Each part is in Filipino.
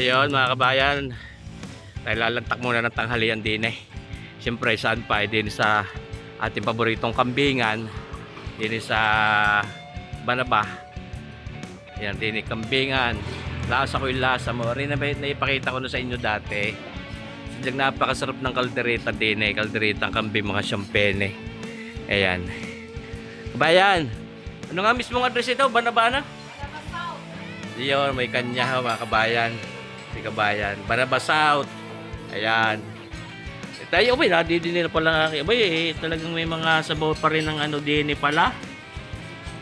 Ayun mga kabayan, tayo lalantak muna ng tanghalian din eh. Siyempre saan pa, eh, din sa ating paboritong kambingan, din sa Banaba. Yan, din kambingan. Lasa ko yung lasa mo. Rin na ba naipakita ko na sa inyo dati. Sadyang napakasarap ng kaldereta din eh. Kaldereta ang kambing, mga champagne eh. Ayan. Kabayan, ano nga mismong address ito? Banaba na? Yun, may kanya mga kabayan. Si kabayan. Banaba South. Ayan. Eh, tayo, may nadidinin na pala. Abay, eh, talagang may mga sabaw pa rin ng ano din eh pala.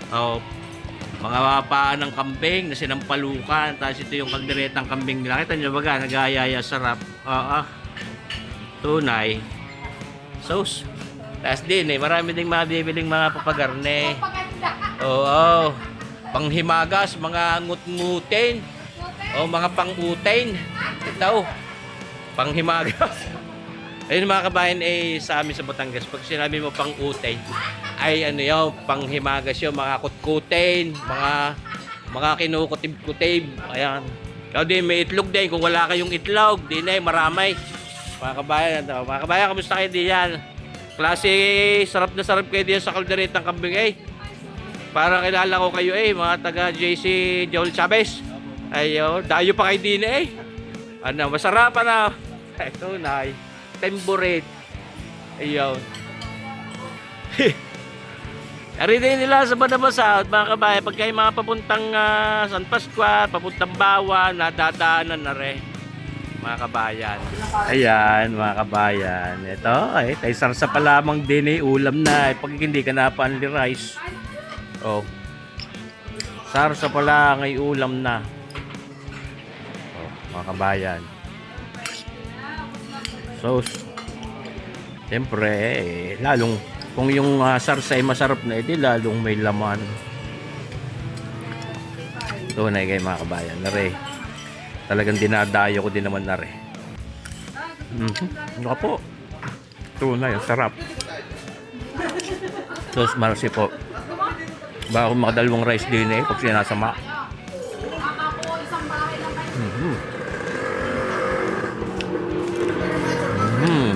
Oh, mga paan ng kambing na sinampalukan. Tapos ito yung kalderetang kambing nila. Kita nyo baga, nagayaya sarap. Oo. tunay. Sauce. Tapos din eh, marami ding mabibiling mga papagarne. Oo. Panghimagas, mga ngut-ngutin. O mga pang-utain. Ito. Panghimagas. Ayun mga kabayan eh sa amin sa Batangas. Pag sinabi mo pang-utain, ay ano yun, panghimagas yun, mga kutkutin, mga mga kinukutib-kutib. Ayan. Kaya din may itlog din. Kung wala kayong itlog, di na eh, marami. Mga kabayan, ito. mga kabayan, kamusta kayo diyan? Klase, sarap na sarap kayo diyan sa kalderetang kambing eh. Parang kilala ko kayo eh, mga taga JC Joel Chavez. Ayo, dayo pa kayo din eh. Ano, masarap na. Ito na, temburate. Ayun. Ari din nila sa Banaba South, mga kabayan, pag kayo mga papuntang ah, San Pascual, papuntang Bawan, nadadaanan na rin. Mga kabayan. Ayan, mga kabayan. Ito, ay, tayo sarsa pa lamang din eh, ulam na. Eh, pag hindi ka na panli rice. Oh. Sarsa pa lang ay ulam na. Mga kabayan. Sauce. Siyempre, eh, lalong kung yung uh, sarsa ay masarap na, edi lalong may laman. Tunay kayo mga kabayan. Nare, talagang dinadayo ko din naman nare. Mm-hmm. Ano ka po? Tunay, ang sarap. Sauce marcy po. Baka kung makadalawang rice din eh, pag sinasama. Mm.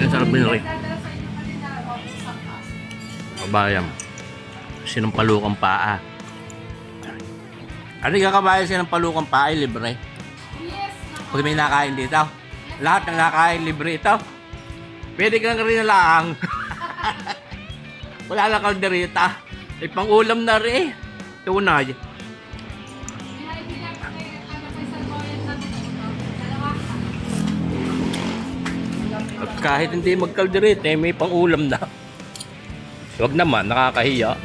Yan sarap din rin. Kabayam. Sinampalukang paa. Ano yung kabayan sinampalukang paa libre? Pag may nakain dito. Lahat ng nakain libre ito. Pwede kang rin lang. Wala na kaldereta. Ay pang ulam na rin. Tunay. At kahit hindi magkaldereta, eh, may pang ulam na. Huwag naman, nakakahiya.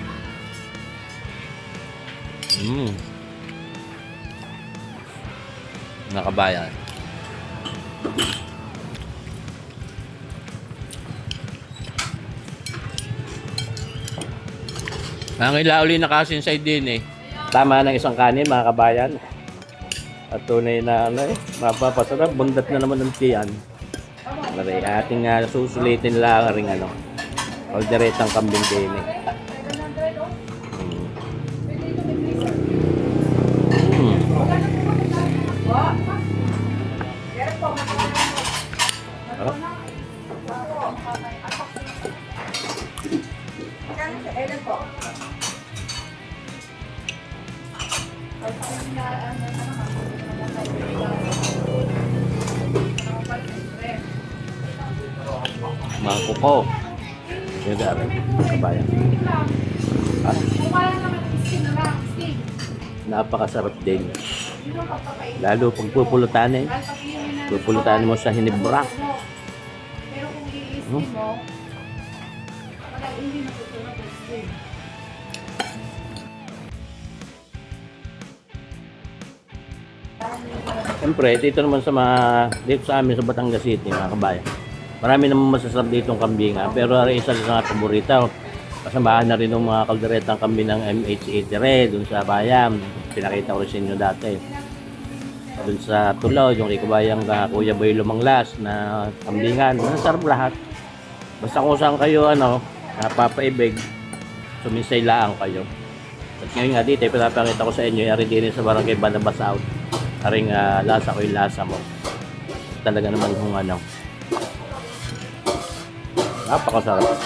Mm. Nakabayan. Ang ilauli na kasi inside din eh. Tama ng isang kanin mga kabayan. At tunay na ano eh, mapapasarap. Bundat na naman ng tiyan. Maray, ating uh, susulitin lang ring ano. Kalderetang kambing din eh. Mga kuko. Yung garing. Kabayan. Ah, napakasarap din. Lalo pag pupulutan eh. Pupulutan mo sa hinibra. Pero kung Hmm? mo, wala hindi natutunan ng. Siyempre, dito naman sa mga, dito sa amin sa Batangas City, mga kabayan. Marami naman masasarap dito ang kambinga, pero ari isa sa mga paborito. Kasamahan na rin ng mga kalderetang kambing ng MH80 Red, dun sa bayan. Pinakita ko rin sa inyo dati. Dun sa Tulaw, yung kay kabayang uh, Kuya Boy Lumanglas na kambingan. Masarap lahat. Basta kung saan kayo, ano, napapaibig, Suminsay laang kayo. At ngayon nga dito, pinapakita ko sa inyo, yari din sa barangay Banabas Out. Aring ah, lasa ko yung lasa mo. Talaga naman kung ano. Napakasarap.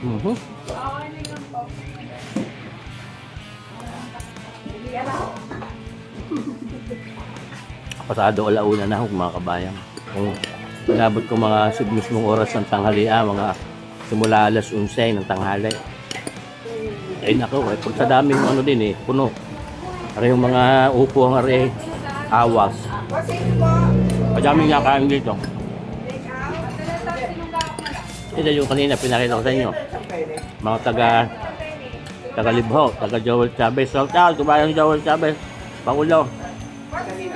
Mhm. Pasado alauna na ako mga kabayan. Kung inabot ko mga mismong oras ng tanghalian, mga simula alas 11 ng tanghali. Ay nako, eh, pag sa daming ano din eh, puno. Ari yung mga upo ang ari, awas. Kasi po, Madami nga kain dito. Ito yung kanina pinakita ko sa inyo. Mga taga taga Libho, taga Joel Chavez. Shout out, kumayang Joel Chavez. Pangulo. Kasi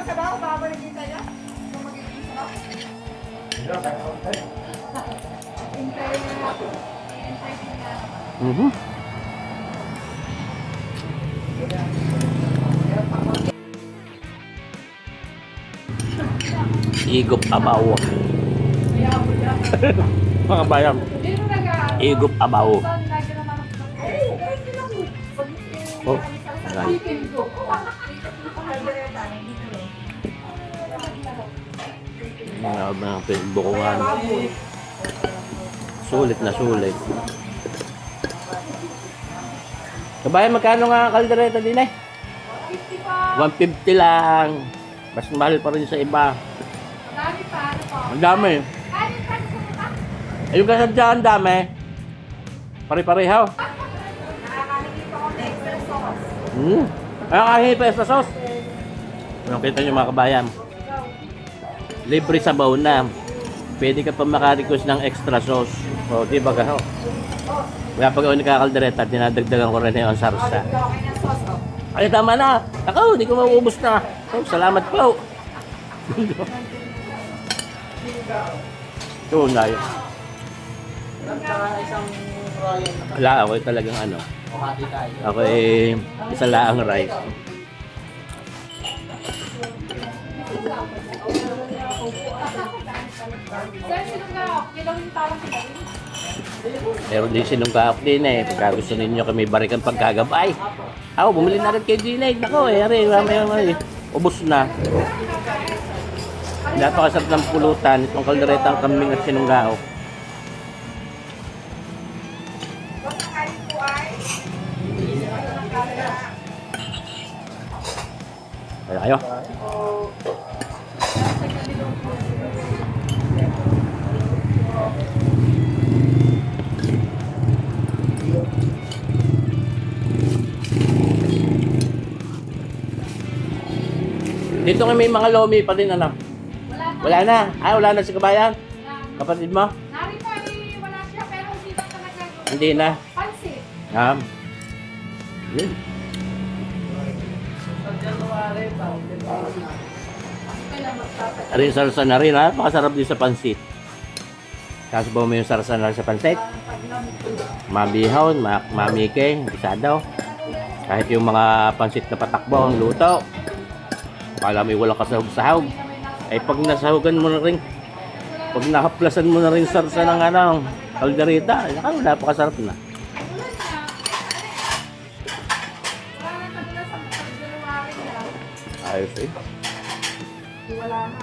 Igop abaw. Mga nag- igop abaw. Oh, ko. Mga mga pinagbukungan. Sulit na sulit. Kabayan, magkano nga kaldereta din eh? 50 pa. 150 lang. Mas mahal pa rin sa iba. Ang dami. Ayun ka dyan, ang dami. Pare-parehaw. Extra. Hmm. Ayun kahingi pa sa sauce. Ano kita nyo mga kabayan? Libre sa na. Pwede ka pa makarequest ng extra sauce. O, di ba ka? Kaya pag ako nakakaldereta, dinadagdagan ko rin yung sarsa. Oh. Ay, tama na. Ako, hindi ko mauubos na. Oh, salamat po. Ito na yun. Wala, ako talagang ano. Ako eh, isa laang rice. Meron din silong kaok din eh. Pagka gusto ninyo kami barikan pagkagabay. Ako, bumili na rin kay Ginay. Nako eh, ari, mamaya mamaya. Ubus na. Napakasarap ng pulutan. Itong kalderetang kambing at sinunggaok. Basta kanin po ay. Kaya kayo. Dito may mga lomi pa din ano. Wala na. Ay, wala na si kabayan. Kapatid mo? Narito ay wala siya pero hindi na talaga. Hindi na. Pansit. Um, yun. Rin sarsa na rin ha. Pakasarap din sa pansit. Tapos ba mo yung sarsa na sa pansit? Mabihon, ma mamike, isa daw. Kahit yung mga pansit na patakbo, ang luto. Akala yung walang kasahog-sahog. Ay pag nasahugan mo na rin, pag nakaplasan mo na rin sarsa ng ano, kaldereta, naka, napakasarap na. Ayos eh. Wala na.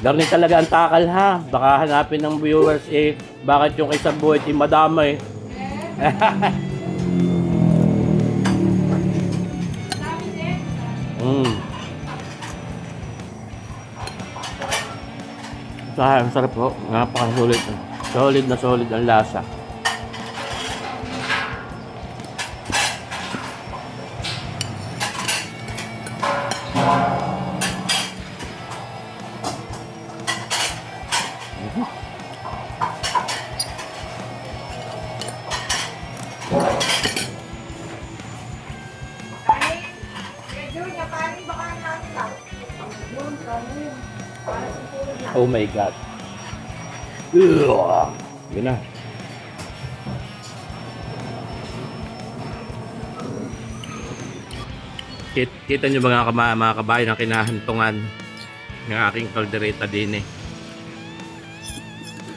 Garni talaga ang takal ha. Baka hanapin ng viewers eh, bakit yung isang buhay eh madamay. Dami Sa ang sarap po. Napakasulit. Solid na solid ang lasa. Kanin. Oh my God. Ugh. Yun na. Kit, kita nyo mga, kama, mga kabayan ang kinahantungan ng aking kaldereta din eh.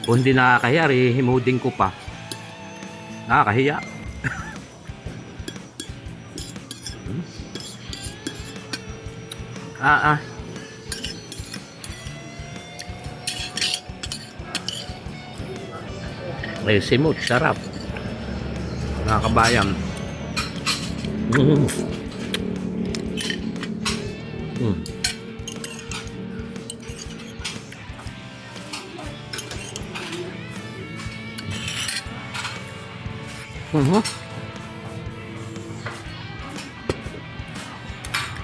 Kung hindi nakakahiya, himuding ko pa. Nakakahiya. Hmm. ah, ah. May simot, sarap. Mga kabayan. Mm. Mm. Mhm.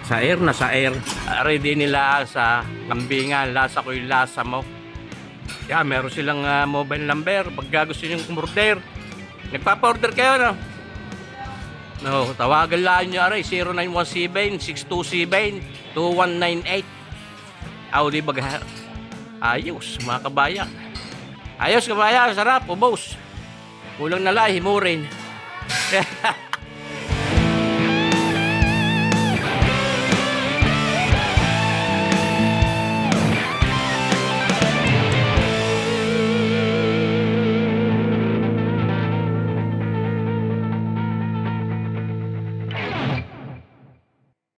Sa air na sa air. Ready nila sa kambingan. Lasa ko yung lasa mo. Yeah, meron silang ah, mobile number. Pag gusto nyo kumorder. Nagpapa-order kayo, no? No, tawagan lang nyo, aray, 0917-627-2198. Audi baga. Ayos, mga kabayan. Ayos, kabayan. Sarap, ubos. Kulang na lang, himurin.